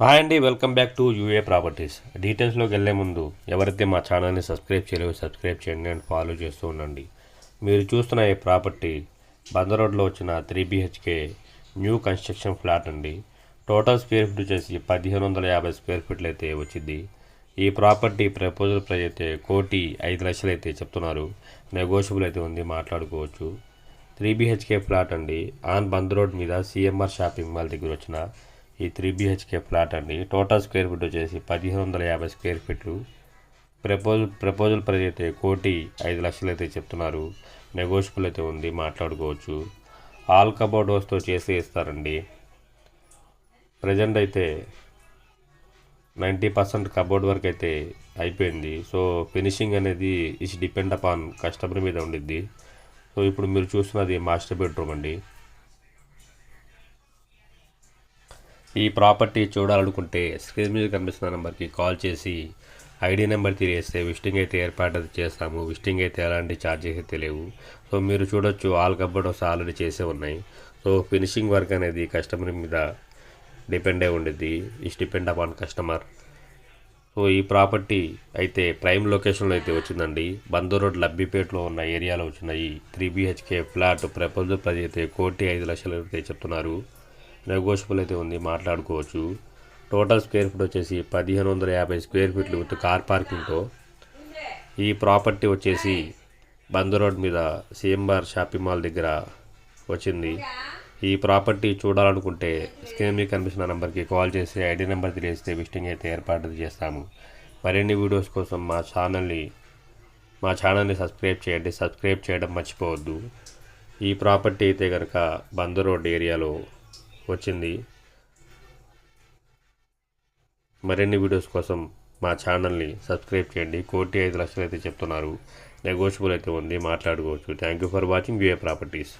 Hi అండి welcome back to U A properties డీటెయిల్స్లోకి వెళ్ళే ముందు ఎవరైతే మా ఛానల్ని సబ్స్క్రైబ్ చేయలేవో సబ్స్క్రైబ్ చేయండి అండ్ ఫాలో చేస్తూ ఉండండి. మీరు చూస్తున్న ఈ ప్రాపర్టీ బంద రోడ్లో వచ్చిన three BHK new construction flat అండి. టోటల్ స్క్వేర్ ఫీట్ వచ్చేసి పదిహేను వందల యాభై స్క్వేర్ ఫీట్లు అయితే వచ్చింది. ఈ ప్రాపర్టీ ప్రపోజల్ ప్రైజ్ అయితే కోటి ఐదు లక్షలు అయితే చెప్తున్నారు. నెగోషియబుల్ అయితే ఉంది మాట్లాడుకోవచ్చు. త్రీ బిహెచ్కే ఫ్లాట్ అండి. ఆన్ బంద్ రోడ్ మీద సిఎంఆర్ షాపింగ్ మాల్ దగ్గర వచ్చిన ఈ త్రీ బిహెచ్కే ఫ్లాట్ అండి. టోటల్ స్క్వేర్ ఫీట్ వచ్చేసి పదిహేను వందల యాభై స్క్వేర్ ఫీట్లు ప్రపోజల్ ప్రపోజల్ ప్రైజ్ అయితే కోటి ఐదు లక్షలు అయితే చెప్తున్నారు. నెగోషియబుల్ అయితే ఉంది మాట్లాడుకోవచ్చు. ఆల్ కబోర్డ్ డోర్స్తో చేసి ఇస్తారండి. ప్రజెంట్ అయితే నైంటీ పర్సెంట్ కబోర్డ్ వర్క్ అయితే అయిపోయింది. సో ఫినిషింగ్ అనేది ఇస్ డిపెండ్ అపాన్ కస్టమర్ మీద ఉండిద్ది. సో ఇప్పుడు మీరు చూస్తున్నది మాస్టర్ బెడ్రూమ్ అండి. ఈ ప్రాపర్టీ చూడాలనుకుంటే స్క్రీన్ మీద కనిపిస్తున్న నెంబర్కి కాల్ చేసి ఐడి నెంబర్ తిరిగేస్తే విజిటింగ్ అయితే ఏర్పాటు చేస్తాము. విజిటింగ్ అయితే ఎలాంటి ఛార్జెస్ అయితే లేవు. సో మీరు చూడొచ్చు ఆల్ కబోర్డ్స్ ఆల్రెడీ చేసే ఉన్నాయి. సో ఫినిషింగ్ వర్క్ అనేది కస్టమర్ మీద డిపెండ్ అయి ఉండిద్ది. Is depend upon customer so ఈ ప్రాపర్టీ అయితే ప్రైమ్ లొకేషన్లో అయితే వచ్చిందండి. బందూ రోడ్ లబ్బిపేటలో ఉన్న ఏరియాలో వచ్చిన ఈ three BHK flat proposal price అయితే కోటి ఐదు లక్షలు అయితే చెప్తున్నారు. నెగోషియబుల్ అయితే ఉంది మాట్లాడుకోవచ్చు. టోటల్ స్క్వేర్ ఫీట్ వచ్చేసి పదిహేను వందల యాభై స్క్వేర్ ఫీట్లు విత్ కార్ పార్కింగ్తో ఈ ప్రాపర్టీ వచ్చేసి బంద్ రోడ్ మీద సీఎంఆర్ షాపింగ్ మాల్ దగ్గర వచ్చింది. ఈ ప్రాపర్టీ చూడాలనుకుంటే స్క్రీన్ మీద కనిపిస్తున్న నెంబర్కి కాల్ చేసి ఐడి నెంబర్ తెలియజేస్తే విజిటింగ్ అయితే ఏర్పాటు చేస్తాము. మరిన్ని వీడియోస్ కోసం మా ఛానల్ని మా ఛానల్ని సబ్స్క్రైబ్ చేయండి. సబ్స్క్రైబ్ చేయడం మర్చిపోవద్దు. ఈ ప్రాపర్టీ అయితే కనుక బంద్ రోడ్ ఏరియాలో వచ్చింది. మరిన్ని వీడియోస్ కోసం మా ఛానల్ని సబ్స్క్రైబ్ చేయండి. కోటి ఐదు లక్షలు అయితే చెప్తున్నారు. నెగోషియబుల్ అయితే ఉంది. మాట్లాడుకోవచ్చు. Thank you for watching U A properties